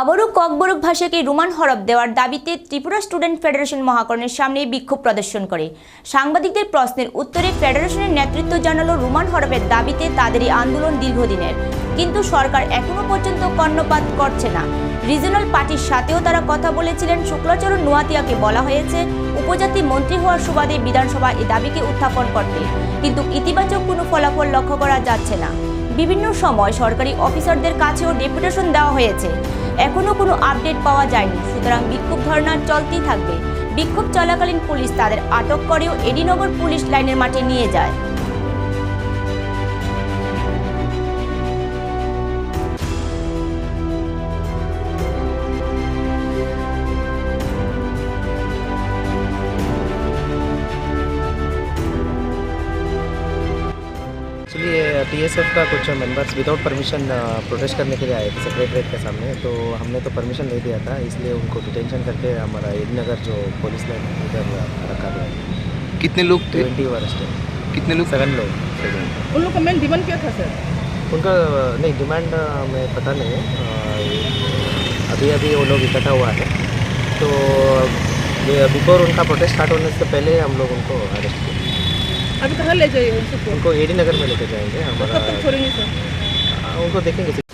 আবারও ককবরক ভাষাকে রোমান হরফ দেওয়ার দাবিতে ত্রিপুরা স্টুডেন্ট ফেডারেশন মহাকরণের সামনে বিক্ষোভ প্রদর্শন করে। সাংবাদিকদের প্রশ্নের উত্তরে ফেডারেশনের নেতৃত্ব জানালো রোমান হরফের দাবিতে তাদের এই আন্দোলন দীর্ঘদিনের। কিন্তু সরকার এখনও পর্যন্ত কর্ণপাত করছে না। রিজনাল পার্টির সাথেও তারা কথা বলেছিলেন। শুক্লাচরণ নোয়াতিয়াকে বলা হয়েছে, উপজাতি মন্ত্রী হওয়ার সুবাদে বিধানসভা এই দাবিকে উত্থাপন করতে। কিন্তু ইতিবাচক কোনো ফলাফল লক্ষ্য করা যাচ্ছে না। বিভিন্ন সময় সরকারি অফিসারদের কাছেও ডেপুটেশন দেওয়া হয়েছে। এখনও কোনো আপডেট পাওয়া যায়নি। সুতরাং বিক্ষোভ ধর্না চলতেই থাকবে। বিক্ষোভ চলাকালীন পুলিশ তাদের আটক করেও এডিনগর পুলিশ লাইনের মাঠে নিয়ে যায়। एक्चुअली टीएसएफ का कुछ मेंबर्स विदाउट परमिशन प्रोटेस्ट करने के लिए आए थे सेक्रेटरीट के सामने तो हमने तो परमिशन नहीं दिया था इसलिए उनको डिटेंशन करके हमारा नगर जो पुलिस लाइन उधर रखा गया। कितने लोग थे? ट्वेंटी वर्स्ट कितने लोग? सेवन लोग। उन लोग का मेन डिमांड क्या था सर उनका नहीं डिमांड हमें पता नहीं है। अभी अभी वो लोग इकट्ठा हुआ है तो बिफोर उनका प्रोटेस्ट स्टार्ट होने से पहले हम लोग उनको अरेस्ट किए। अभी कहाँ ले जाइए उनको? ए नगर में लेके जाएंगे हमारा उनको देखेंगे।